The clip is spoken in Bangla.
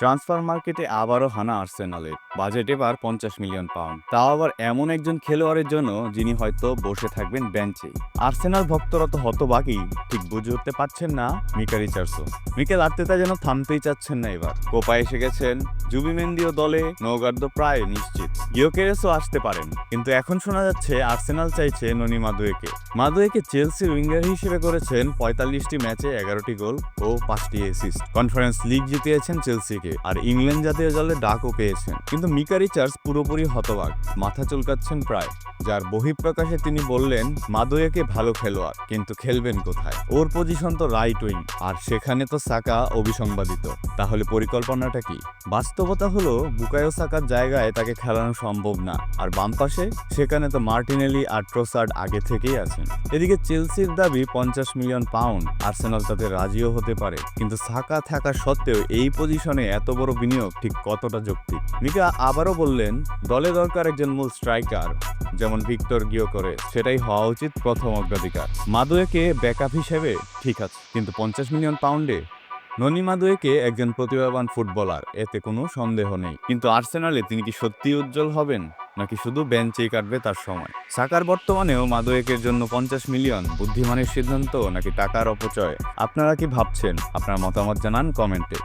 ট্রান্সফার মার্কেটে আবারও হানা আর্সেনালের। বাজেট এবার পঞ্চাশ মিলিয়ন পাউন্ড। তাও আবার এমন একজন খেলোয়াড়ের জন্য যিনি হয়তো বসে থাকবেন বেঞ্চে। আর্সেনাল ভক্তরা তো হতবাকি ঠিক বুঝে উঠতে পারছেন না মিকা রিচার্ডসন মিকেল আর্তেতা যেন থামতেই চাচ্ছেন না এবার। কোপায় এসে গেছেন জুবিমেন্দিও দলে নৌগার্দ প্রায় নিশ্চিত। ইয়োকেরেসও আসতে পারেন, কিন্তু এখন শোনা যাচ্ছে আর্সেনাল চাইছে ননি মাদুয়েকে। মাদুয়েকে চেলসি উইঙ্গার হিসেবে করেছেন পঁয়তাল্লিশটি ম্যাচে এগারোটি গোল ও পাঁচটি অ্যাসিস্ট। কনফারেন্স লিগ জিতিয়েছেন চেলসিকে, আর ইংল্যান্ড জাতীয় দলে ডাকও পেয়েছেন। কিন্তু মিকা রিচার্ডস পুরোপুরি হতবাক, মাথা চুলকাচ্ছেন প্রায়। যার বহিঃপ্রকাশে তিনি বললেন, মাদুয়েকে ভালো খেলোয়াড়, কিন্তু খেলবেন কোথায়? ওর পজিশন তো রাইট উইং, আর সেখানে তো সাকা অবিসংবাদিত তাহলে পরিকল্পনাটা কি? বাস্তবতা হলো, বুকায়ো সাকার জায়গায় তাকে খেলানো সম্ভব না। আর বাম পাশে, সেখানে তো মার্টিনেলি আর ট্রোসার্ড আগে থেকেই আছেন। এদিকে চেলসির দাবি পঞ্চাশ মিলিয়ন পাউন্ড, আর্সেনাল তাতে রাজিও হতে পারে। কিন্তু সাকা থাকা সত্ত্বেও এই পজিশনে এত বড় বিনিয়োগ ঠিক কতটা যৌক্তিক? মিকা আবারও বললেন, দলে দরকার একজন মূল স্ট্রাইকার, যেমন ভিক্টর গিও করে সেটাই হওয়া উচিত প্রথম অগ্রাধিকার। মাদুয়েকে ব্যাকআপ হিসেবে ঠিক আছে, কিন্তু পঞ্চাশ মিলিয়ন পাউন্ডে ননি মাদুয়েকে একজন প্রতিভাবান ফুটবলার, এতে কোনো সন্দেহ নেই। কিন্তু আর্সেনালে তিনি কি সত্যি উজ্জ্বল হবেন, নাকি শুধু বেঞ্চেই কাটবে তার সময়? সাকার বর্তমানেও মাদুয়েকের জন্য পঞ্চাশ মিলিয়ন বুদ্ধিমানের সিদ্ধান্ত, নাকি টাকার অপচয়? আপনারা কি ভাবছেন? আপনার মতামত জানান কমেন্টে।